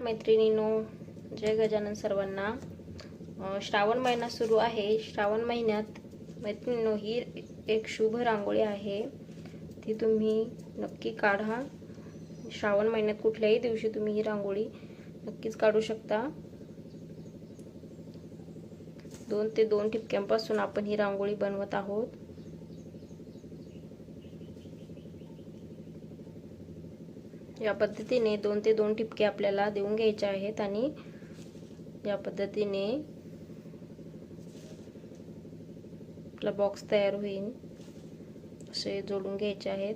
मैत्रिणीनो जय गजानन सर्वांना. श्रावण महिना सुरू आहे. श्रावण महिन्यात मैत्रिणीनो ही एक शुभ रांगोळी आहे. ती तुम्ही नक्की काढा. श्रावण महिन्यात कुठल्याही दिवशी तुम्ही ही रांगोळी नक्कीच काढू शकता. दोन ते दोन ठिपक्यांपासून आपण ही रांगोळी बनवत आहोत. या पद्धतीने दोन ते दोन ठिपके आपल्याला देऊन घ्यायचे आहेत आणि या पद्धतीने आपला बॉक्स तयार होईल. असे जोडून घ्यायचे आहेत.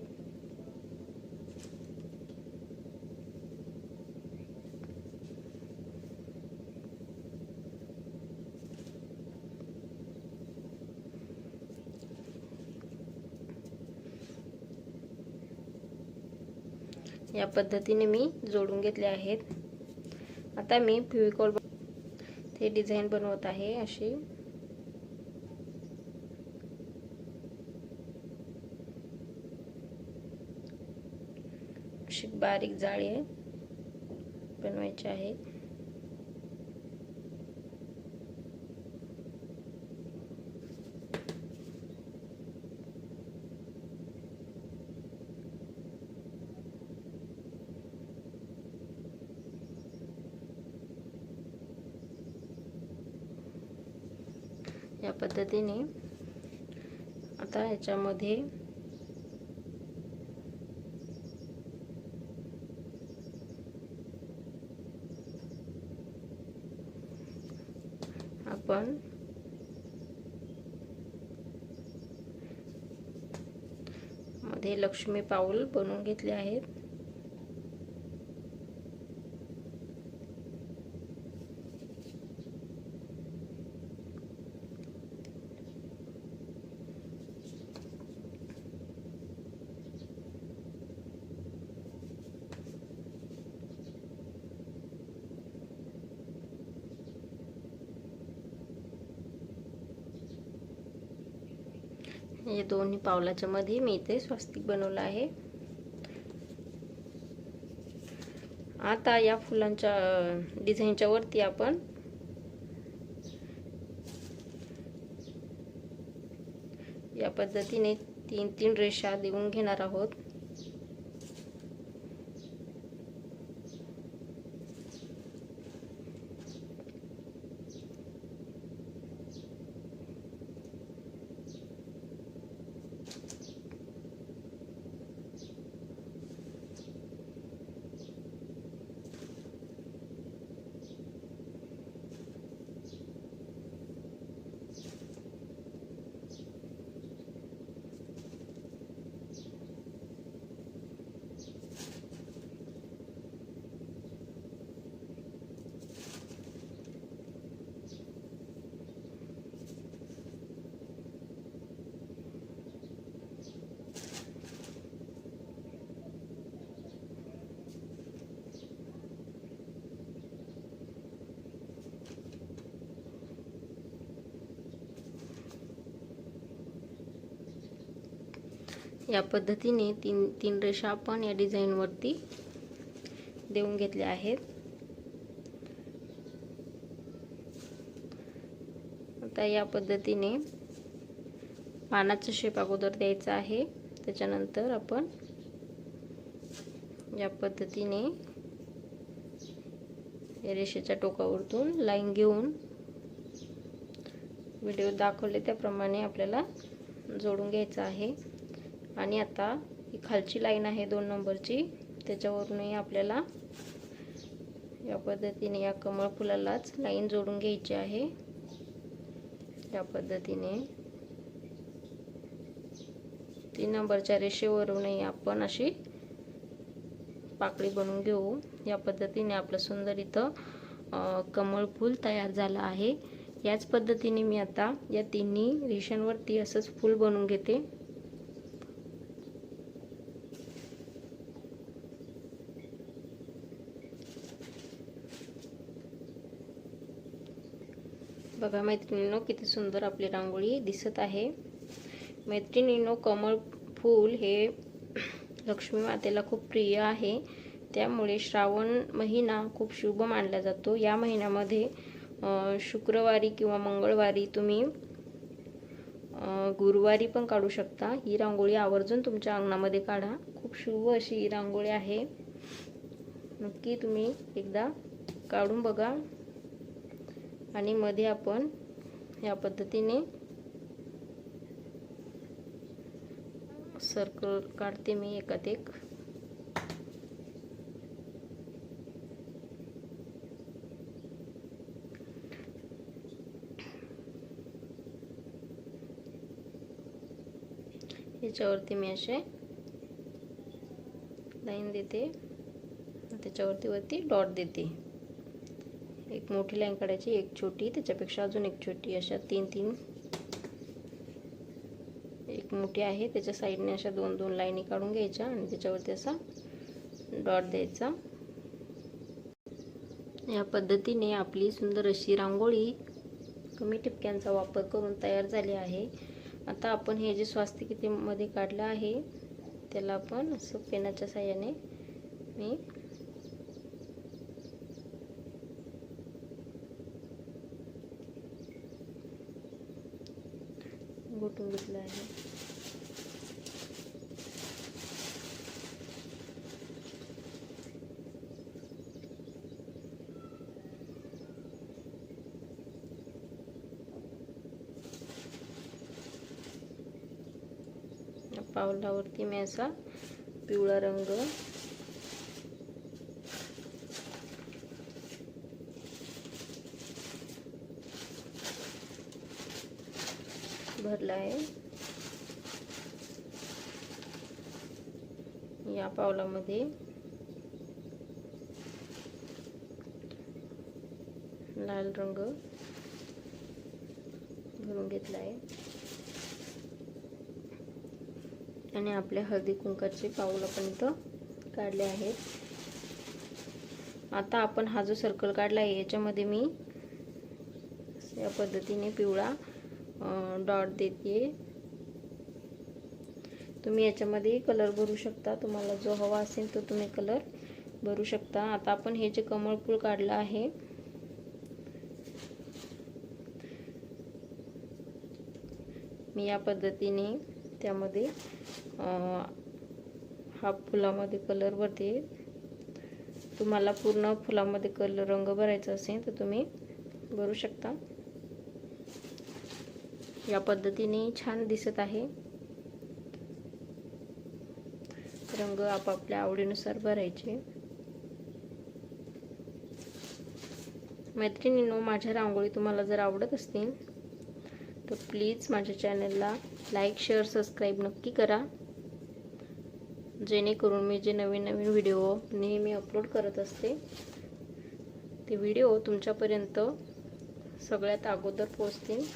या पद्धतीने मी जोडून घेतले आहेत. आता मी फ्युविकॉल ते डिझाईन बनवत आहे अशी. अशी बारीक जाळी बनवायची आहे. या पद्धतीने आता याच्यामध्ये आपण मध्ये लक्ष्मी पाऊल बनवून घेतले आहेत. हे दोन्ही पावलाच्या मध्ये मी इथे स्वस्तिक बनवलं आहे. आता या फुलांच्या डिझाईनच्या वरती आपण या पद्धतीने तीन तीन रेषा देऊन घेणार आहोत. या पद्धतीने तीन तीन रेषा आपण या डिझाईनवरती देऊन घेतल्या आहेत. आता या पद्धतीने पानाचं शेप अगोदर द्यायचा आहे. त्याच्यानंतर आपण या पद्धतीने या रेषेच्या टोकावरतून लाईन घेऊन व्हिडिओ दाखवले त्याप्रमाणे आपल्याला जोडून घ्यायचं आहे. आणि आता ही खालची लाईन आहे दोन नंबरची. त्याच्यावरूनही आपल्याला या पद्धतीने या कमळ फुलालाच लाईन जोडून घ्यायची आहे. या पद्धतीने. तीन नंबरच्या रेषेवरूनही आपण अशी पाकळी बनवून घेऊ. या पद्धतीने आपलं सुंदर इथं कमळ फूल तयार झालं आहे. याच पद्धतीने मी आता या तिन्ही रेषांवरती असंच फूल बनवून घेते. बघा मैत्रिणींनो किती सुंदर आपली रांगोळी दिसत आहे. मैत्रिणींनो कमळ फूल हे लक्ष्मी मातेला खूप प्रिय आहे. त्यामुळे श्रावण महिना खूप शुभ मानला जातो. या महिन्यामध्ये शुक्रवारी किंवा मंगळवारी तुम्ही गुरुवारी पण काढू शकता. ही रांगोळी आवर्जून तुमच्या अंगणामध्ये काढा. खूप शुभ अशी ही रांगोळी आहे. नक्की तुम्ही एकदा काढून बघा. आणि मध्ये आपण या पद्धतीने सर्कल काढते मी एकात एक. याच्यावरती मी असे लाईन देते. त्याच्यावरती वरती डॉट देते. एक मोठी लाईन काढायची एक छोटी त्याच्यापेक्षा अजून एक छोटी. अशा तीन तीन. एक मोठी आहे त्याच्या साईडने अशा दोन दोन लाईनी काढून घ्यायच्या आणि त्याच्यावरती असा डॉट द्यायचा. या पद्धतीने आपली सुंदर अशी रांगोळी कमी टिपक्यांचा वापर करून तयार झाली आहे. आता आपण हे जे स्वास्तिकमध्ये काढलं आहे त्याला आपण असं पेनाच्या साह्याने मी गोठून घेतलं आहे. पावलावरती मी असा पिवळा रंग भरला आहे. या पावलामध्ये. लाल रंग भरून घेतला आहे. आणि आपल्या हळदी कुंकाचे पाऊल आपण इथं काढले आहेत. आता आपण हा जो सर्कल काढला आहे याच्यामध्ये मी या पद्धतीने पिवळा डॉट देते तुम्ही याच्यामध्ये कलर भरू शकता. तुम्हाला जो हवा असेल तो तुम्ही कलर भरू शकता. आता आपण हे जे कमळ फूल काढलं आहे मी या पद्धतीने त्यामध्ये हा फुलामध्ये कलर भरते. तुम्हाला पूर्ण फुलामध्ये कलर रंग भरायचा असेल तर तुम्ही भरू शकता. या पद्धतीने छान दिसत आहे. रंग आपापल्या आवडीनुसार भरायचे. मैत्रिणींनो माझ्या रांगोळी तुम्हाला जर आवडत असतील तर प्लीज माझ्या चॅनलला लाईक शेअर सबस्क्राईब नक्की करा. जेणेकरून मी जे नवीन नवीन व्हिडिओ नेहमी अपलोड करत असते ते व्हिडिओ तुमच्यापर्यंत सगळ्यात अगोदर पोचतील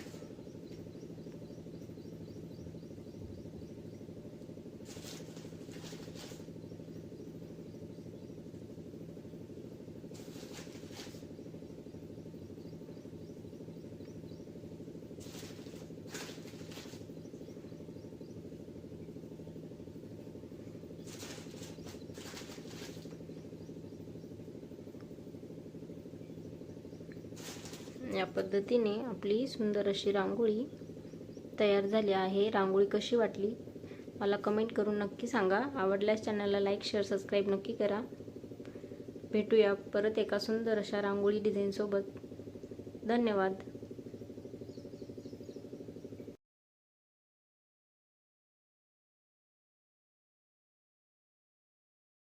या पद्धतीने आपली सुंदर अशी रांगोळी तयार झाली आहे. रांगोळी कशी वाटली? मला कमेंट करून नक्की सांगा. आवडल्यास चॅनलला लाईक शेअर सबस्क्राईब नक्की करा. भेटूया परत एका सुंदर अशा रांगोळी डिझाईनसोबत धन्यवाद.